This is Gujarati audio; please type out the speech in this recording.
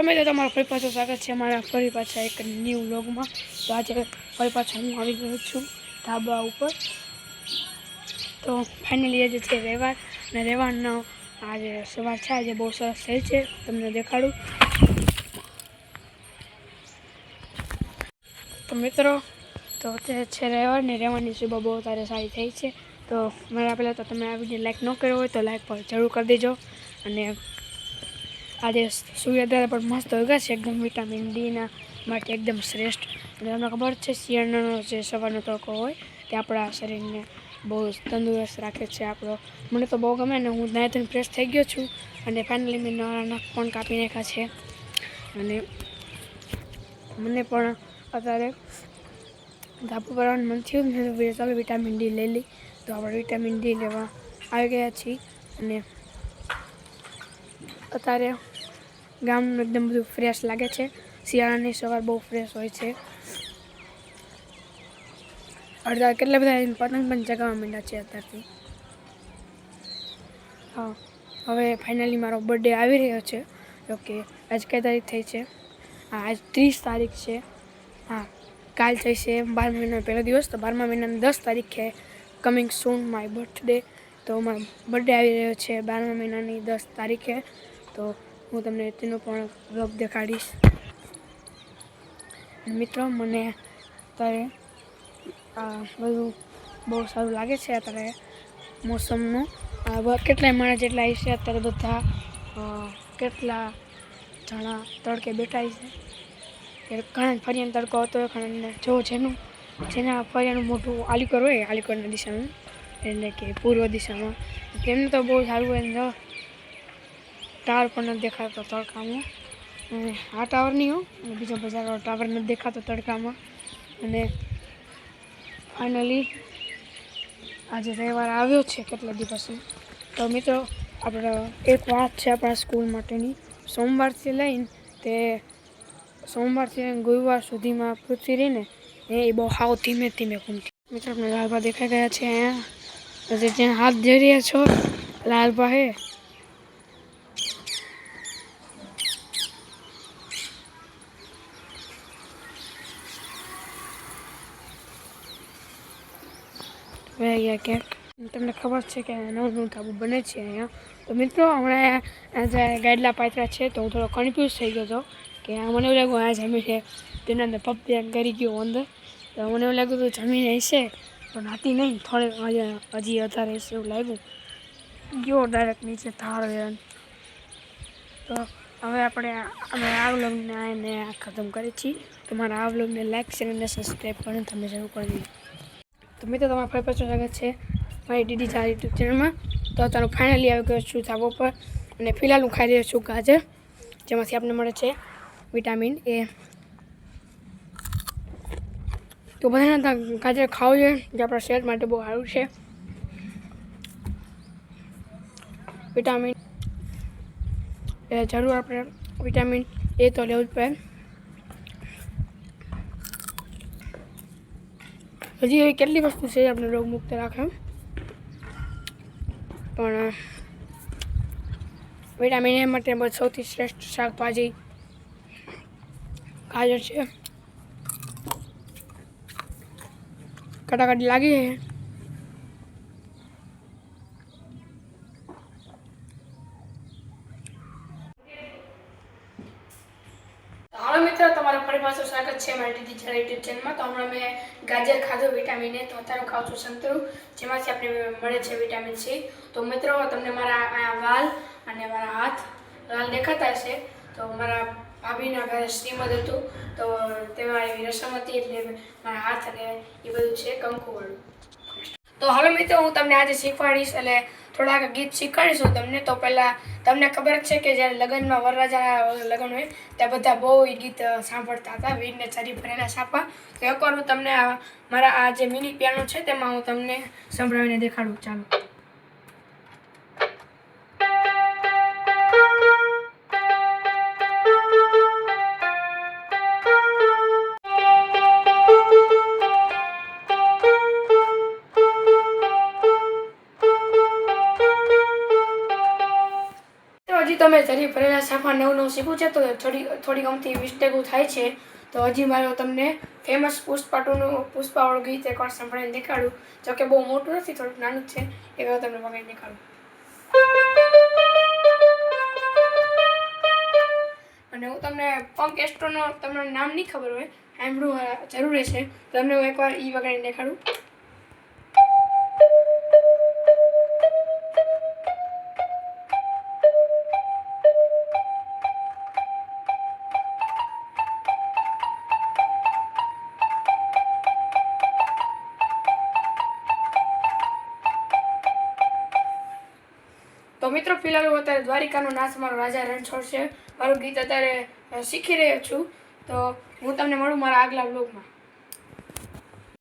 હાલો તો તમારું ફરી પાછું સ્વાગત છે મારા ફરી પાછા એક ન્યૂ વ્લોગમાં તો આજે ફરી પાછા હું આવી ગયો છું ધાબા ઉપર. તો ફાઇનલી આજે છે રહેવાર અને રવિવારનો આજે સવાર છે. આજે બહુ સરસ થઈ છે. તમને દેખાડું. તો મિત્રો, તો તે છે રહેવાર ને રહેવાની સુબહ બહુ તારે સારી થઈ છે. તો મારા પહેલાં તો તમે આ વીડિયો લાઈક ન કર્યો હોય તો લાઈક પર જરૂર કરી દેજો. અને આજે સૂર્યોદય પણ મસ્ત ઉગા છે એકદમ વિટામિન ડીના માટે એકદમ શ્રેષ્ઠ. અને તમને ખબર છે, શિયાળાનો જે સવારનો તડકો હોય, તે આપણા શરીરને બહુ તંદુરસ્ત રાખે છે આપણો. મને તો બહુ ગમે ને હું નાયતન ફ્રેશ થઈ ગયો છું અને ફાઇનલી મેં નવા નખ પણ કાપી નાખ્યા છે. અને મને પણ અત્યારે ધાબુ કરવાનું મન થયું મેં ચાલો વિટામિન ડી લઈ લઈ. તો આપણે વિટામિન ડી લેવા આવી ગયા છીએ. અને અત્યારે ગામનું એકદમ બધું ફ્રેશ લાગે છે. શિયાળાની સવાર બહુ ફ્રેશ હોય છે. અડધા કેટલા બધા પતંગ પણ ચગાવવા માંડ્યા છે અત્યારથી. હા, હવે ફાઇનલી મારો બર્થડે આવી રહ્યો છે. ઓકે આજ કઈ તારીખ થઈ છે? હા, આજ ત્રીસ તારીખ છે. હા, કાલ થઈ છે બાર મહિનાનો પહેલો દિવસ. તો બારમા મહિનાની દસ તારીખે કમિંગ સૂન માય બર્થડે તો મારો બર્થડે આવી રહ્યો છે બારમા મહિનાની દસ તારીખે. તો હું તમને તેનો પણ વ્લોગ દેખાડીશ. મિત્રો, મને અત્યારે આ બધું બહુ સારું લાગે છે અત્યારે મોસમનું. કેટલાય માણસ જેટલા આવી છે, અત્યારે બધા કેટલા જણા તડકે બેઠા છે. ઘણા ફરિયાનો તડકો હતો ઘણા જો જેનું, જેના ફરિયાનું મોટું આલીકર હોય આલીકરના દિશામાં. એટલે કે પૂર્વ દિશામાં. તેમનું તો બહુ સારું હોય ટાવર પણ નથી દેખાતો તડકામાં. અને આ ટાવર નહીં હો, અને બીજો બજારવાળો ટાવર નથી દેખાતો તડકામાં. અને ફાઇનલી આજે રવિવાર આવ્યો છે કેટલા દિવસથી તો મિત્રો, આપણે, એક વાત છે આપણા સ્કૂલ માટેની. સોમવારથી લઈને તે સોમવારથી લઈને ગુરુવાર સુધીમાં પૃથ્વી રહીને એ બહુ હાવ ધીમે ધીમે ઘૂમતી. મિત્રો, આપણે લાલભા દેખાઈ ગયા છે અહીંયા. પછી જ્યાં હાથ જઈ રહ્યા છો, લાલભા હે. વહી ગયા ક્યાંક તમને ખબર છે કે નવું નવું ધાબુ બને છે અહીંયા. તો મિત્રો, હમણાં જે ગાડલા પાત્રા છે તો હું થોડો કન્ફ્યુઝ થઈ ગયો હતો કે મને એવું લાગ્યું આ જમીન છે તેના અંદર પગ કરી ગયો અંદર. તો મને એવું લાગ્યું હતું જમીન હશે, પણ હતી નહીં. થોડી હજી વધારે હશે એવું લાગ્યું. ગયો ડાયરેક્ટ નીચે થાળ તો હવે આપણે અમે આ વ્લોગને આ ખતમ કરીએ છીએ. તમારા મારા આ વ્લોગને લાઈક શેર અને સબસ્ક્રાઈબ પણ તમે જરૂર કરી દેજો તો મિત્રો, તમારા ફરી પાછું સ્વાગત છે મારી ડીડી ચાર યુટ્યુબ ચેનલમાં તો અત્યારે ફાઇનલી આવી ગયો છું ધાબો પર અને ફિલહાલ હું ખાઈ રહ્યો છું ગાજર, જેમાંથી આપણને મળે છે વિટામિન એ. તો બધાને ગાજર ખાવું જોઈએ, જે આપણા શરીર માટે બહુ સારું છે. વિટામિન એ જરૂર આપણે, વિટામિન એ તો લેવું જ પડે. હજી એવી કેટલી વસ્તુ છે આપણે રોગ મુક્ત રાખે પણ વિટામિન એ માટે સૌથી શ્રેષ્ઠ શાકભાજી ગાજર છે. કટાકટી લાગી મિત્રો તમારું ફરી પાછું સ્વાગત છે મારી ટીચર યુટ્યુબ ચેનલમાં. તો હમણાં મેં ગાજર ખાધું, વિટામિન એ તો અત્યારે ખાઉં છું સંતરું, જેમાંથી આપણે મળે છે વિટામિન સી તો મિત્રો, તમને મારા વાલ અને મારા હાથ લાલ દેખાતા હશે. તો મારા ભાભીના ઘરે શ્રીમદ હતું. તો તેમાં એવી રસમ હતી એટલે મારા હાથ અને એ બધું છે, કંકુવાળું. તો હવે મિત્રો, હું તમને આજે શીખવાડીશ એટલે થોડાક ગીત શીખવાડીશ હું તમને. તો પહેલાં તમને ખબર છે કે જ્યારે લગ્નમાં વરરાજા લગ્ન હોય, ત્યાં બધા બહુ એ ગીત સાંભળતા હતા. વીરને ચરી ભરેલા સાપા. તો એકવાર હું તમને મારા આ જે મિની પિયાનો છે, તેમાં હું તમને સંભળાવીને દેખાડું. ચાલો. હજી તમે જરી ભરેલા શાકમાં નવું નવું શીખવું છે તો થોડી થોડી ગમતી મિસ્ટેકો થાય છે. તો હજી મારો તમને ફેમસ પુષ્પાટુનું, પુષ્પાવાળું ગીત એકવાર સંભળાવીને દેખાડું. જો કે બહુ મોટું નથી, થોડુંક નાનું જ છે. એકવાર તમને વગાડી દેખાડું. અને હું તમને પંક એસ્ટ્રોનો તમને નામ નહીં ખબર હોય, સાંભળવું જરૂરી છે. તમને હું એકવાર ઈ વગાડીને દેખાડું. તો મિત્રો, ફિલહાલ હું અત્યારે દ્વારિકાનો નાચ મારો રાજા રણછોડ છે. મારું ગીત અત્યારે શીખી રહ્યો છું. તો હું તમને મળું મારા આગલા બ્લોગમાં